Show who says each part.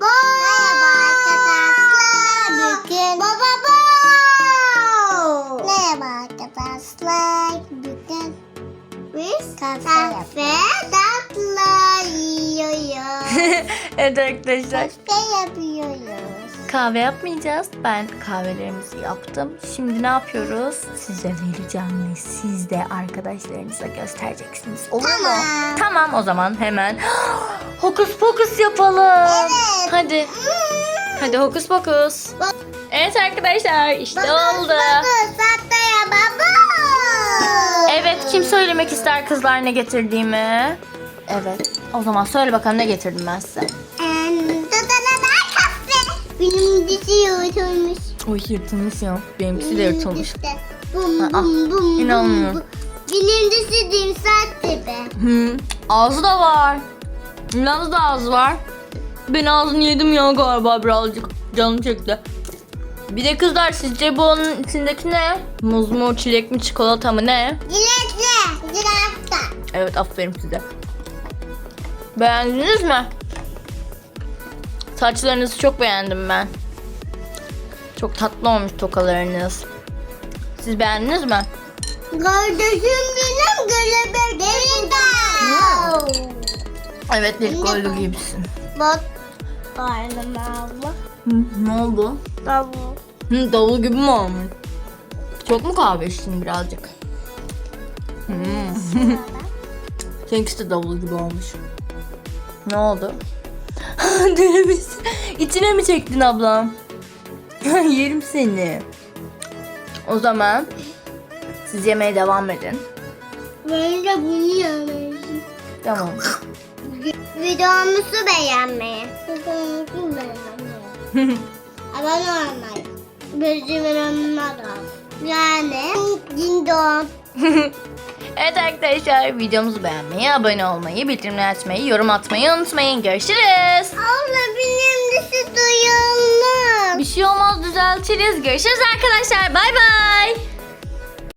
Speaker 1: Merhaba arkadaşlar. Bugün baba bu. Merhaba arkadaşlar. Bugün biz kafe tatlı yiyoruz.
Speaker 2: evet arkadaşlar.
Speaker 1: Kafe yapıyoruz.
Speaker 2: Kahve yapmayacağız. Ben kahvelerimizi yaptım. Şimdi ne yapıyoruz? Size vereceğim ve siz de arkadaşlarınıza göstereceksiniz. Olur mu?
Speaker 1: Tamam.
Speaker 2: Tamam o zaman hemen hokus pokus yapalım.
Speaker 1: Evet.
Speaker 2: Hadi. Hadi hokus pokus. Evet arkadaşlar işte oldu.
Speaker 1: Baba sattaya baba.
Speaker 2: Evet kim söylemek ister kızlar ne getirdiğimi? Evet. O zaman söyle bakalım ne getirdim ben size.
Speaker 1: Benim dişi yutulmuş.
Speaker 2: Oy yırtılmış ya. Benimkisi de yırtılmış.
Speaker 1: İşte. Bum bum bum.
Speaker 2: inanmıyorum.
Speaker 1: bum, bum. Benim dişi dimsak gibi.
Speaker 2: Hı. Ağzı da var. Nasıl da ağzı var. Ben ağzını yedim ya galiba birazcık. Canım çekti. Bir de kızlar sizce bu onun içindeki ne? Muz mu, çilek mi, çikolata mı ne?
Speaker 1: Dilekle. Dilekle.
Speaker 2: Evet aferin size. Beğendiniz mi? Saçlarınızı çok beğendim ben. Çok tatlı olmuş tokalarınız. Siz beğendiniz mi?
Speaker 1: Kardeşim benim geleber.
Speaker 2: Evet koydu
Speaker 1: beğendim.
Speaker 2: gibisin.
Speaker 1: Bak. Karnım abla.
Speaker 2: Hı, ne oldu?
Speaker 1: Davul.
Speaker 2: Hı, davul gibi mi olmuş? Çok mu kahve içtin birazcık? Hmm. Seninkisi de davul gibi olmuş. Ne oldu? Dönemiz. İçine mi çektin ablam? Yerim seni. O zaman siz yemeye devam edin.
Speaker 1: Ben de bunu yemeliyim.
Speaker 2: Tamam.
Speaker 1: Videomuzu beğenmeyi. Videomuzu beğenmeyi. Abone olmayı. Bildirimlerine de. Yani dindon.
Speaker 2: evet arkadaşlar videomuzu beğenmeyi, abone olmayı, bildirimleri açmayı, yorum atmayı unutmayın. Görüşürüz.
Speaker 1: Abla benim dişi duyulmuş.
Speaker 2: Bir şey olmaz düzeltiriz. Görüşürüz arkadaşlar. Bay bay.